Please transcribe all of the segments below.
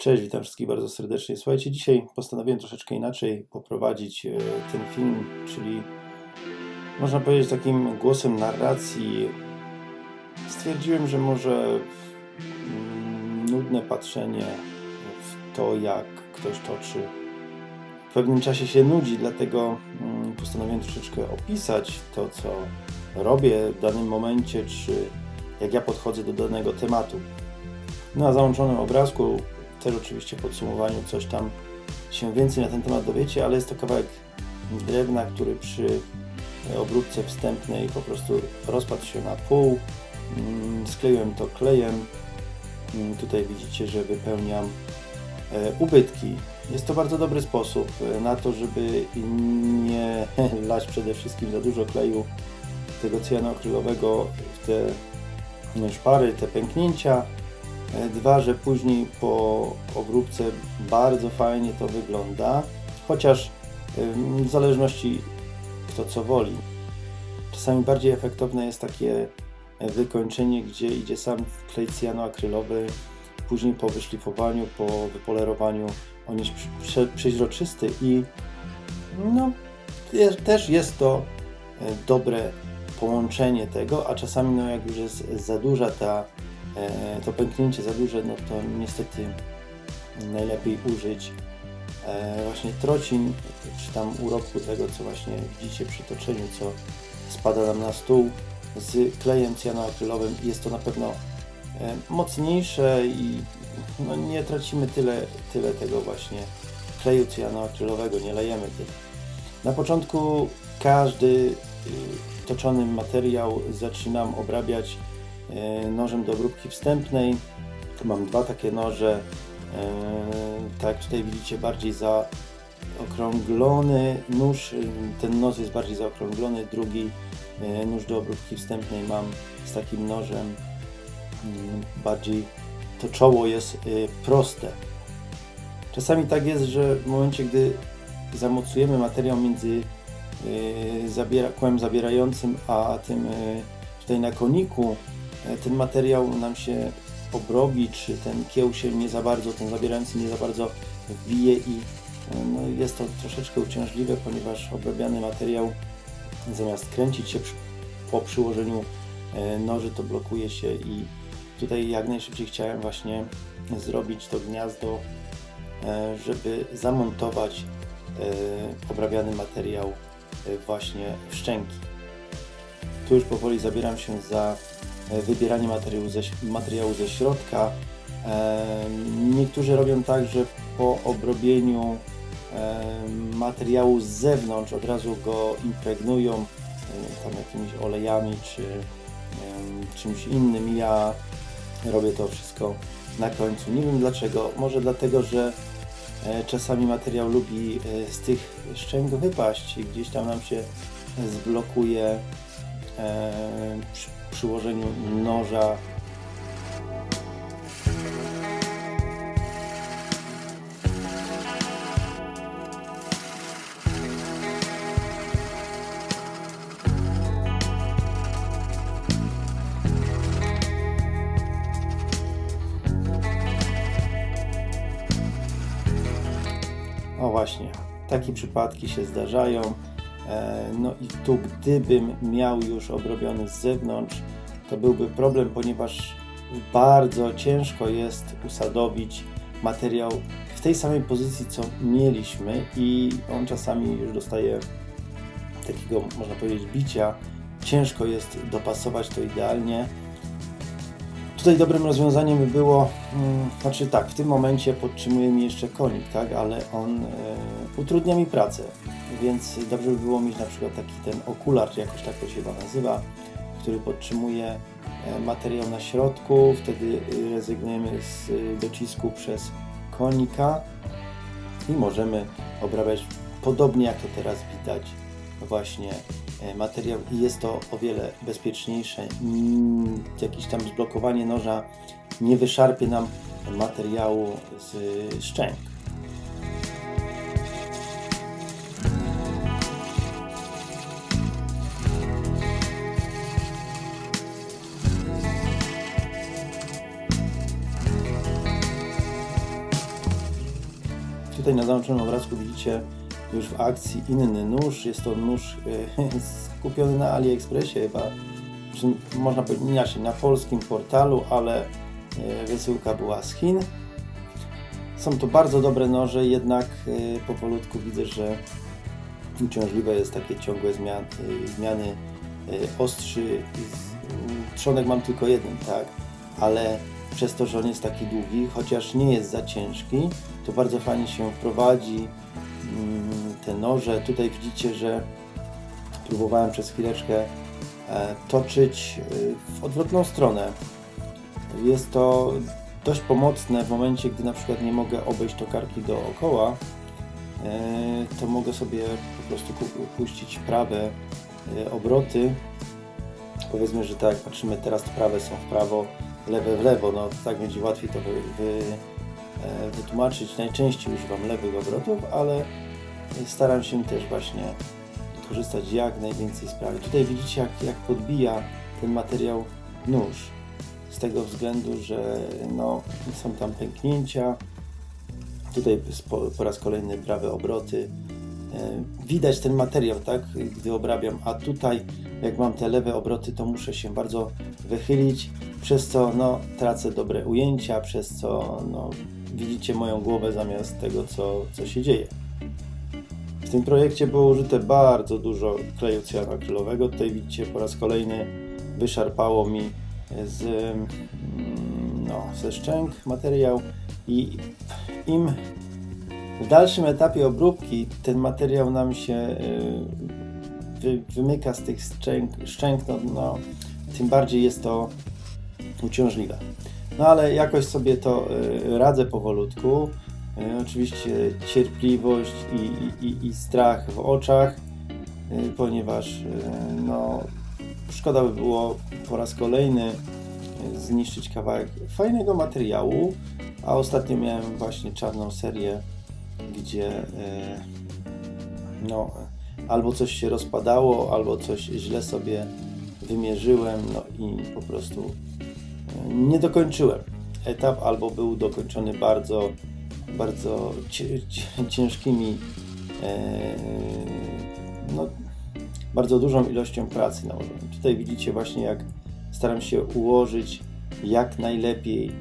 Cześć, witam wszystkich bardzo serdecznie. Słuchajcie, dzisiaj postanowiłem troszeczkę inaczej poprowadzić e, ten film, czyli można powiedzieć takim głosem narracji. Stwierdziłem, że może mm, nudne patrzenie w to, jak ktoś toczy, w pewnym czasie się nudzi, dlatego mm, postanowiłem troszeczkę opisać to, co robię w danym momencie, czy jak ja podchodzę do danego tematu. Na załączonym obrazku też oczywiście w podsumowaniu coś tam się więcej na ten temat dowiecie, ale jest to kawałek drewna, który przy obróbce wstępnej po prostu rozpadł się na pół. Mm, Skleiłem to klejem. Mm, Tutaj widzicie, że wypełniam e, ubytki. Jest to bardzo dobry sposób e, na to, żeby nie lać przede wszystkim za dużo kleju tego cyjanoakrylowego w te szpary, te pęknięcia. E, Dwa, że później po obróbce bardzo fajnie to wygląda, chociaż w zależności kto co woli. Czasami bardziej efektowne jest takie e, wykończenie, gdzie idzie sam klej cyjanoakrylowy, później po wyszlifowaniu, po wypolerowaniu on jest prze- prze- przeźroczysty i no, też jest to e, dobre połączenie tego, a czasami no, jak już jest za duża ta to pęknięcie za duże, no to niestety najlepiej użyć e, właśnie trocin, czy tam urobku tego, co właśnie widzicie przy toczeniu, co spada nam na stół z klejem cyjanoakrylowym. Jest to na pewno e, mocniejsze i no, nie tracimy tyle, tyle tego właśnie kleju cyjanoakrylowego, nie lejemy tyle. Na początku każdy y, toczony materiał zaczynam obrabiać e, nożem do obróbki wstępnej. Mam dwa takie noże. E, Tak jak tutaj widzicie, bardziej zaokrąglony nóż. Ten nos jest bardziej zaokrąglony. Drugi e, nóż do obróbki wstępnej mam z takim nożem. mm, Bardziej to czoło jest proste. Czasami tak jest, że w momencie, gdy zamocujemy materiał między zabiera, zabierającym, a tym tutaj na koniku, e, ten materiał nam się obrobi, czy ten kieł się nie za bardzo, ten zabierający nie za bardzo wbije i e, no, jest to troszeczkę uciążliwe, ponieważ obrabiany materiał zamiast kręcić się po przyłożeniu e, noży, to blokuje się i tutaj jak najszybciej chciałem właśnie zrobić to gniazdo, e, żeby zamontować e, obrabiany materiał e, właśnie w szczęki. Tu już powoli zabieram się za e, wybieranie materiału ze, materiału ze środka. E, Niektórzy robią tak, że po obrobieniu e, materiału z zewnątrz od razu go impregnują e, tam jakimiś olejami czy czymś innym. Ja robię to wszystko na końcu. Nie wiem dlaczego. Może dlatego, że e, czasami materiał lubi e, z tych szczęk wypaść i gdzieś tam nam się zblokuje e, przy przyłożeniu noża. O właśnie, takie przypadki się zdarzają. E, No i tu gdybym miał już obrobiony z zewnątrz, to byłby problem, ponieważ bardzo ciężko jest usadowić materiał w tej samej pozycji, co mieliśmy i on czasami już dostaje takiego, można powiedzieć, bicia. Ciężko jest dopasować to idealnie. Tutaj dobrym rozwiązaniem by było, mm, znaczy tak, w tym momencie podtrzymuje mi jeszcze konik, tak, ale on e, utrudnia mi pracę, więc dobrze by było mieć na przykład taki ten okular, czy jakoś tak to się chyba nazywa, który podtrzymuje e, materiał na środku, wtedy e, rezygnujemy z e, docisku przez konika i możemy obrabiać podobnie jak to teraz widać właśnie materiał i jest to o wiele bezpieczniejsze. Mm, Jakieś tam zblokowanie noża nie wyszarpie nam materiału z szczęk. Tutaj na załączonym obrazku widzicie już w akcji inny nóż. Jest to nóż e, skupiony na AliExpressie chyba, czy można powiedzieć inaczej, na polskim portalu, ale e, wysyłka była z Chin. Są to bardzo dobre noże, jednak e, powolutku widzę, że uciążliwe jest takie ciągłe zmian, zmiany y, ostrzy. Trzonek mam tylko jeden, tak, ale przez to, że on jest taki długi, chociaż nie jest za ciężki, to bardzo fajnie się prowadzi mm, te noże. Tutaj widzicie, że próbowałem przez chwileczkę e, toczyć y, w odwrotną stronę. Jest to dość pomocne w momencie, gdy na przykład nie mogę obejść tokarki dookoła, e, to mogę sobie po prostu puścić prawe e, obroty. Powiedzmy, że tak patrzymy teraz, prawe są w prawo, lewe w lewo, no tak będzie łatwiej to wy, wy, e, wytłumaczyć. Najczęściej używam lewych obrotów, ale staram się też właśnie korzystać jak najwięcej z prawych. Tutaj widzicie, jak, jak podbija ten materiał nóż. Z tego względu, że no, są tam pęknięcia, Tutaj po, po raz kolejny prawe obroty. E, Widać ten materiał, tak, gdy obrabiam, a tutaj jak mam te lewe obroty, to muszę się bardzo wychylić, przez co no, tracę dobre ujęcia, przez co no, widzicie moją głowę zamiast tego, co, co się dzieje. W tym projekcie było użyte bardzo dużo kleju cyjanoakrylowego. Tutaj widzicie po raz kolejny wyszarpało mi z, mm, no, ze szczęk materiał i im w dalszym etapie obróbki ten materiał nam się y, wy, wymyka z tych szczęk, szczęk no, no, tym bardziej jest to uciążliwe. No ale jakoś sobie to y, radzę powolutku. Y, Oczywiście cierpliwość i, i, i strach w oczach, y, ponieważ y, no, szkoda by było po raz kolejny zniszczyć kawałek fajnego materiału, a ostatnio miałem właśnie czarną serię, gdzie e, no, albo coś się rozpadało, albo coś źle sobie wymierzyłem, no i po prostu e, nie dokończyłem. Etap albo był dokończony bardzo, bardzo ciężkimi, e, no, bardzo dużą ilością pracy nałożonej. Tutaj widzicie właśnie, jak staram się ułożyć jak najlepiej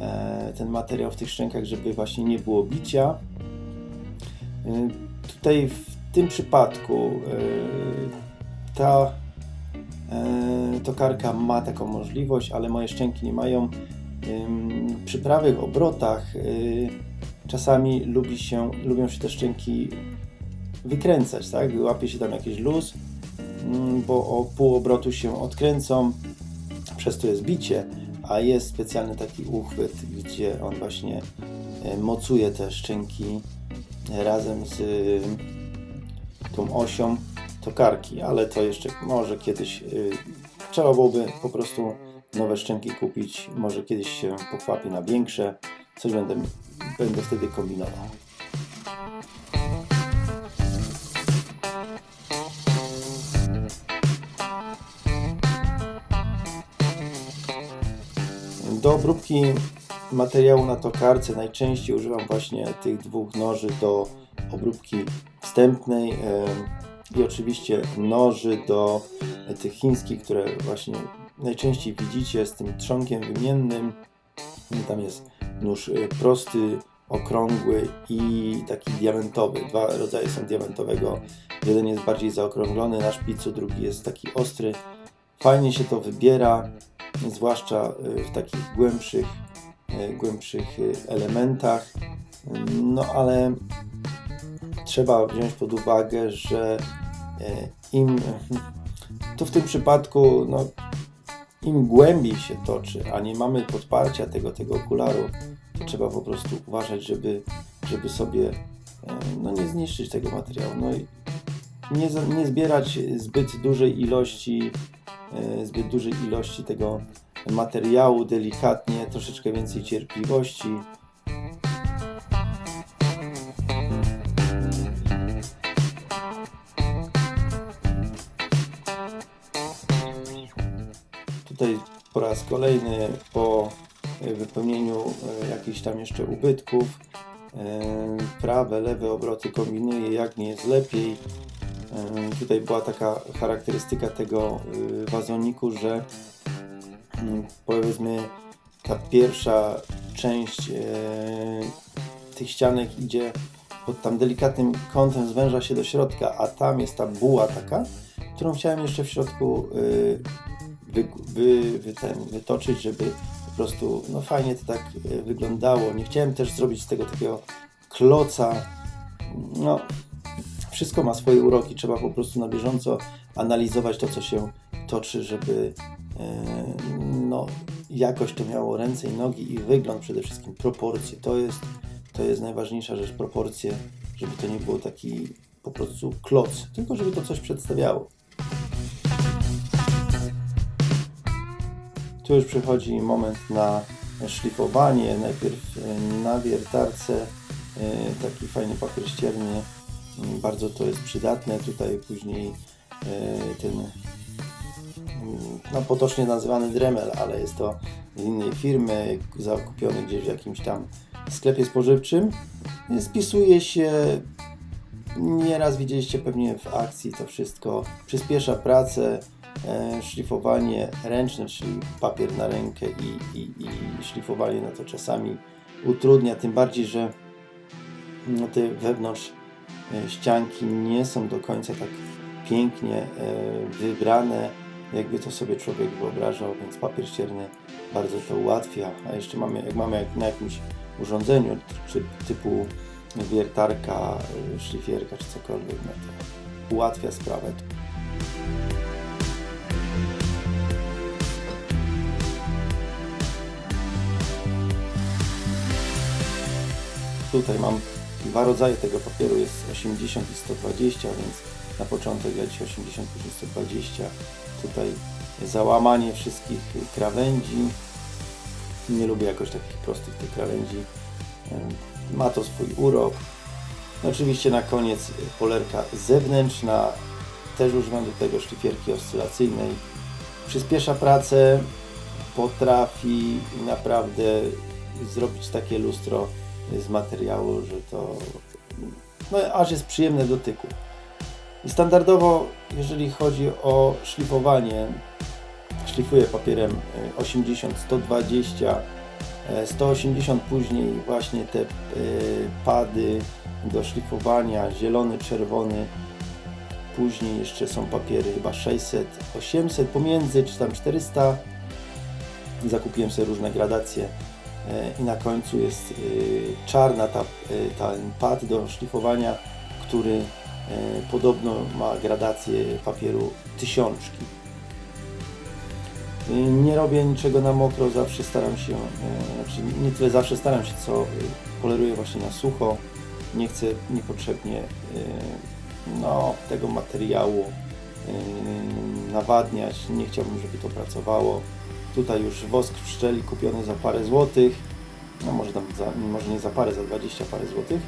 e, ten materiał w tych szczękach, żeby właśnie nie było bicia. E, Tutaj w tym przypadku ta tokarka ma taką możliwość, ale moje szczęki nie mają. Przy prawych obrotach e, czasami lubi się, lubią się te szczęki wykręcać, tak? Łapie się tam jakiś luz, mm, bo o pół obrotu się odkręcą, przez to jest bicie, a jest specjalny taki uchwyt, gdzie on właśnie e, mocuje te szczęki razem z y, tą osią tokarki, ale to jeszcze może kiedyś y, trzeba byłoby po prostu nowe szczęki kupić, może kiedyś się pochwapię na większe, coś będę, będę wtedy kombinował. Do obróbki materiału na tokarce najczęściej używam właśnie tych dwóch noży do obróbki wstępnej i oczywiście noży do tych chińskich, które właśnie najczęściej widzicie z tym trzonkiem wymiennym. Tam jest nóż y, prosty, okrągły i taki diamentowy. Dwa rodzaje są diamentowego. Jeden jest bardziej zaokrąglony na szpicu, drugi jest taki ostry. Fajnie się to wybiera, zwłaszcza y, w takich głębszych, y, głębszych elementach. No ale trzeba wziąć pod uwagę, że im tu w tym przypadku no, im głębiej się toczy, a nie mamy podparcia tego, tego okularu, to trzeba po prostu uważać, żeby, żeby sobie e, no, nie zniszczyć tego materiału. No i nie, nie zbierać zbyt dużej ilości, e, zbyt dużej ilości tego materiału, delikatnie, troszeczkę więcej cierpliwości. Kolejny po e, wypełnieniu e, jakichś tam jeszcze ubytków e, prawe, lewe obroty kombinuje, jak nie jest lepiej. Tutaj była taka charakterystyka tego wazoniku, że mm, powiedzmy ta pierwsza część tych ścianek idzie pod tam delikatnym kątem, zwęża się do środka, a tam jest ta buła taka, którą chciałem jeszcze w środku wy, wy, wy, ten, wytoczyć, żeby po prostu no fajnie to tak y, wyglądało. Nie chciałem też zrobić z tego takiego kloca. No, wszystko ma swoje uroki, trzeba po prostu na bieżąco analizować to, co się toczy, żeby e, no, jakoś to miało ręce i nogi i wygląd przede wszystkim, proporcje. To jest, to jest najważniejsza rzecz, proporcje, żeby to nie było taki po prostu kloc, tylko żeby to coś przedstawiało. Tu już przychodzi moment na szlifowanie. Najpierw e, na wiertarce e, taki fajny papier ścierny. Mm, Bardzo to jest przydatne. Tutaj później e, ten mm, no, potocznie nazywany Dremel, ale jest to z innej firmy, zakupiony gdzieś w jakimś tam sklepie spożywczym. Spisuje się Nieraz widzieliście pewnie w akcji to wszystko. Przyspiesza pracę, szlifowanie ręczne, czyli papier na rękę i, i, i szlifowanie no to czasami utrudnia, tym bardziej, że no, te wewnątrz e, ścianki nie są do końca tak pięknie e, wybrane, jakby to sobie człowiek wyobrażał, więc papier ścierny bardzo to ułatwia. A jeszcze mamy, jak mamy na jakimś urządzeniu czy, typu wiertarka, szlifierka czy cokolwiek, no to ułatwia sprawę. Tutaj mam dwa rodzaje tego papieru, jest 80 i 120, więc na początek ja dzisiaj 80, później 120. Tutaj załamanie wszystkich krawędzi. Nie lubię jakoś takich prostych tych krawędzi. Ma to swój urok. No Oczywiście na koniec polerka zewnętrzna. Też używam do tego szlifierki oscylacyjnej. Przyspiesza pracę, potrafi naprawdę zrobić takie lustro z materiału, że to no, aż jest przyjemne do dotyku. I standardowo, jeżeli chodzi o szlifowanie, szlifuję papierem y, 80, 120, e, 180 później właśnie te y, pady do szlifowania, zielony, czerwony, później jeszcze są papiery chyba 600, 800, pomiędzy czy tam 400. Zakupiłem sobie różne gradacje e, i na końcu jest y, czarna ta, y, ten pad do szlifowania, który e, podobno ma gradację papieru tysiączki. Nie robię niczego na mokro, zawsze staram się, e, znaczy nie tyle zawsze staram się, co poleruję właśnie na sucho. Nie chcę niepotrzebnie no, tego materiału nawadniać, nie chciałbym, żeby to pracowało. Tutaj już wosk pszczeli kupiony za parę złotych, no może, tam za, może nie za parę, za 20 parę złotych.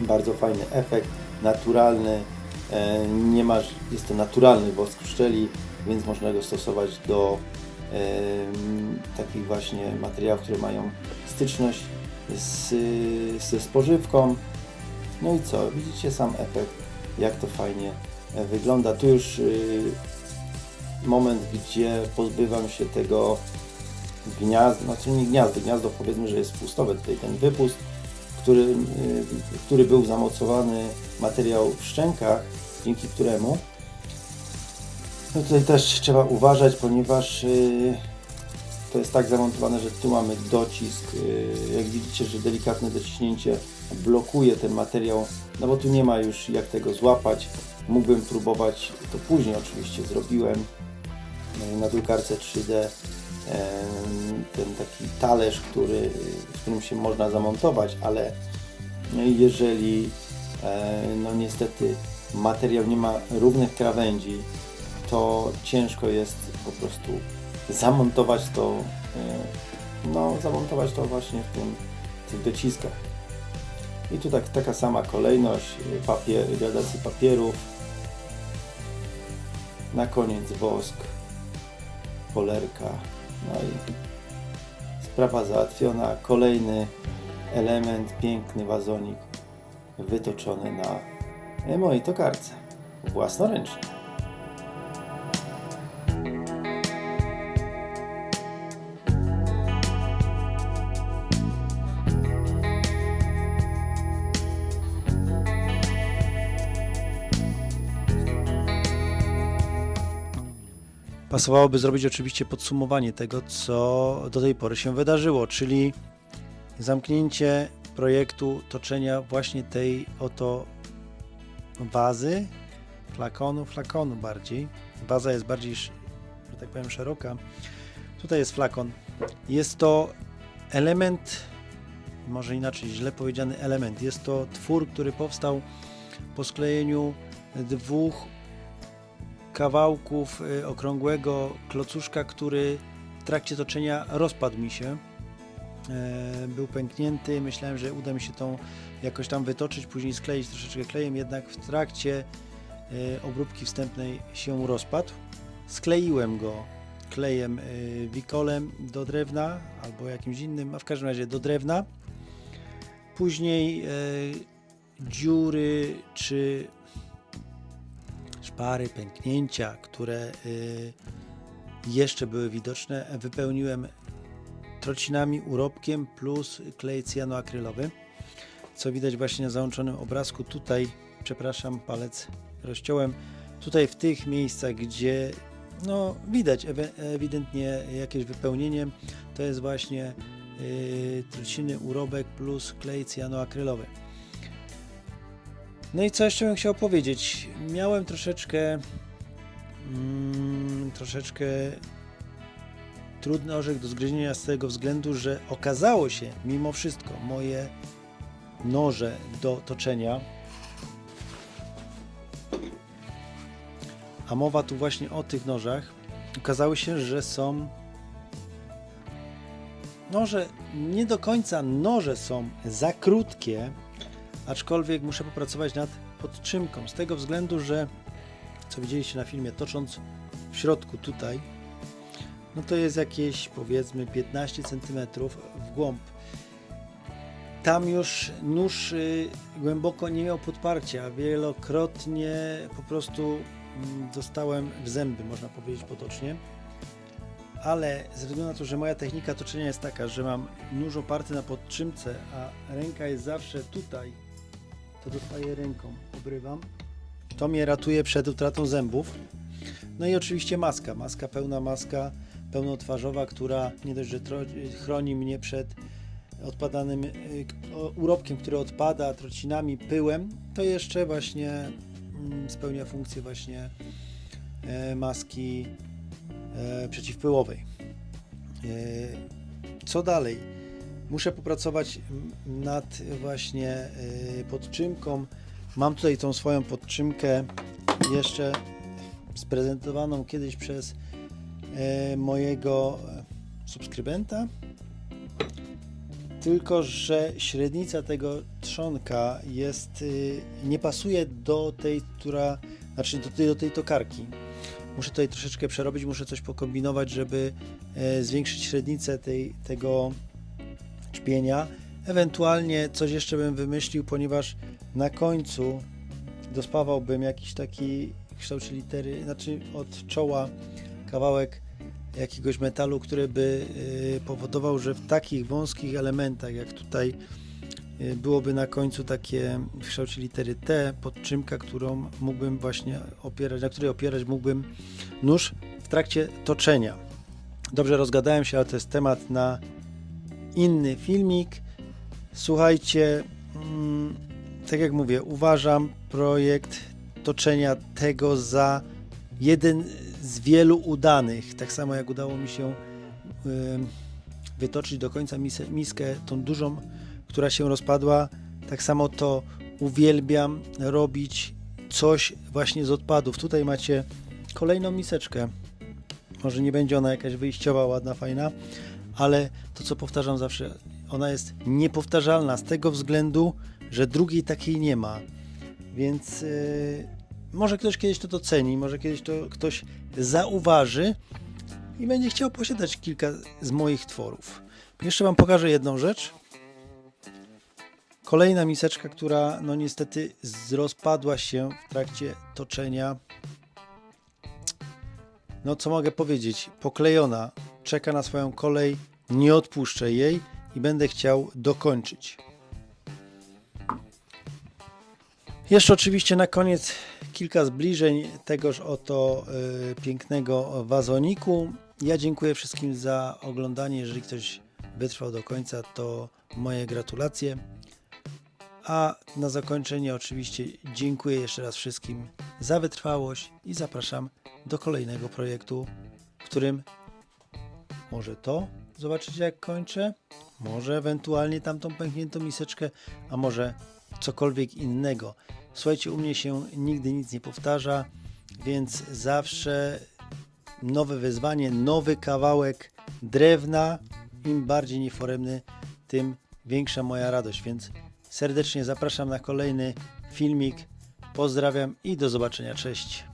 Bardzo fajny efekt, naturalny, e, nie masz, jest to naturalny wosk pszczeli, więc można go stosować do em, takich właśnie materiałów, które mają styczność z, ze spożywką. No i co? Widzicie sam efekt, jak to fajnie e, wygląda. Tu już y, moment, gdzie pozbywam się tego gniazda, znaczy nie gniazdo, gniazdo powiedzmy, że jest pustowe, tutaj ten wypust, który, y, który był zamocowany materiał w szczękach, dzięki któremu no tutaj też trzeba uważać, ponieważ y, to jest tak zamontowane, że tu mamy docisk. y, Jak widzicie, że delikatne dociśnięcie blokuje ten materiał, no bo tu nie ma już jak tego złapać. Mógłbym próbować, to później oczywiście zrobiłem na drukarce 3D em, ten taki talerz, który, w którym się można zamontować, ale jeżeli e, no niestety materiał nie ma równych krawędzi, to ciężko jest po prostu zamontować to, e, no zamontować to właśnie w tym, tych dociskach. I tu tak, taka sama kolejność, e, papier, gradacji papierów. Na koniec wosk, polerka, no i sprawa załatwiona. Kolejny element, piękny wazonik wytoczony na mojej tokarce własnoręcznie. Pasowałoby zrobić oczywiście podsumowanie tego, co do tej pory się wydarzyło, czyli zamknięcie projektu toczenia właśnie tej oto wazy, flakonu, flakonu bardziej. Waza jest bardziej, że tak powiem, szeroka. Tutaj jest flakon. Jest to element, może inaczej, źle powiedziany element. Jest to twór, który powstał po sklejeniu dwóch kawałków y, okrągłego klocuszka, który w trakcie toczenia rozpadł mi się. E, Był pęknięty, myślałem, że uda mi się tą jakoś tam wytoczyć, później skleić troszeczkę klejem, jednak w trakcie e, obróbki wstępnej się rozpadł. Skleiłem go klejem e, wikolem do drewna albo jakimś innym, a w każdym razie do drewna. Później dziury czy szpary, pęknięcia, które y, jeszcze były widoczne, wypełniłem trocinami, urobkiem plus klej cyjanoakrylowy, co widać właśnie na załączonym obrazku. Tutaj, przepraszam, palec rozciąłem. Tutaj w tych miejscach, gdzie no, widać ewidentnie jakieś wypełnienie, to jest właśnie y, trociny, urobek plus klej cyjanoakrylowy. No i co jeszcze bym chciał powiedzieć? Miałem troszeczkę mm, troszeczkę trudny orzech do zgryzienia z tego względu, że okazało się mimo wszystko moje noże do toczenia a mowa tu właśnie o tych nożach okazało się, że są noże nie do końca noże są za krótkie aczkolwiek muszę popracować nad podtrzymką, z tego względu, że co widzieliście na filmie, tocząc w środku tutaj, no to jest jakieś powiedzmy 15 cm w głąb. Tam już nóż y, głęboko nie miał podparcia, wielokrotnie po prostu mm, dostałem w zęby, można powiedzieć potocznie. Ale ze względu na to, że moja technika toczenia jest taka, że mam nóż oparty na podtrzymce, a ręka jest zawsze tutaj, to dostaję ręką, obrywam. To mnie ratuje przed utratą zębów. No i oczywiście maska, maska pełna maska, pełnotwarzowa, która nie dość, że chroni mnie przed odpadanym y, urobkiem, który odpada, trocinami, pyłem, to jeszcze właśnie mm, spełnia funkcję właśnie e, maski e, przeciwpyłowej. E, Co dalej? Muszę popracować nad właśnie y, podtrzymką. Mam tutaj tą swoją podtrzymkę jeszcze sprezentowaną kiedyś przez e, mojego subskrybenta. Tylko, że średnica tego trzonka jest, y, nie pasuje do tej, która, znaczy do tej, do tej tokarki. Muszę tutaj troszeczkę przerobić, muszę coś pokombinować, żeby zwiększyć średnicę tej, tego czpienia. Ewentualnie coś jeszcze bym wymyślił, ponieważ na końcu dospawałbym jakiś taki w kształcie litery, znaczy od czoła kawałek jakiegoś metalu, który by y, powodował, że w takich wąskich elementach, jak tutaj y, byłoby na końcu takie w kształcie litery T, podtrzymka, którą mógłbym właśnie opierać, na której opierać mógłbym nóż w trakcie toczenia. Dobrze rozgadałem się, ale to jest temat na inny filmik. Słuchajcie, mm, tak jak mówię, uważam projekt toczenia tego za jeden z wielu udanych. Tak samo jak udało mi się wytoczyć do końca miskę, tą dużą, która się rozpadła, tak samo to uwielbiam robić coś właśnie z odpadów. Tutaj macie kolejną miseczkę. Może nie będzie ona jakaś wyjściowa, ładna, fajna, ale to co powtarzam zawsze, ona jest niepowtarzalna z tego względu, że drugiej takiej nie ma. Więc yy, może ktoś kiedyś to doceni, może kiedyś to ktoś zauważy i będzie chciał posiadać kilka z moich tworów. Jeszcze Wam pokażę jedną rzecz. Kolejna miseczka, która no niestety rozpadła się w trakcie toczenia. No co mogę powiedzieć? Poklejona. Czeka na swoją kolej. Nie odpuszczę jej i będę chciał dokończyć. Jeszcze oczywiście na koniec kilka zbliżeń tegoż oto y, pięknego wazoniku. Ja dziękuję wszystkim za oglądanie. Jeżeli ktoś wytrwał do końca, to moje gratulacje. A na zakończenie oczywiście dziękuję jeszcze raz wszystkim za wytrwałość i zapraszam do kolejnego projektu, w którym może to zobaczycie jak kończę, może ewentualnie tamtą pękniętą miseczkę, a może cokolwiek innego. Słuchajcie, u mnie się nigdy nic nie powtarza, więc zawsze nowe wyzwanie, nowy kawałek drewna. Im bardziej nieforemny, tym większa moja radość. Więc serdecznie zapraszam na kolejny filmik. Pozdrawiam i do zobaczenia. Cześć.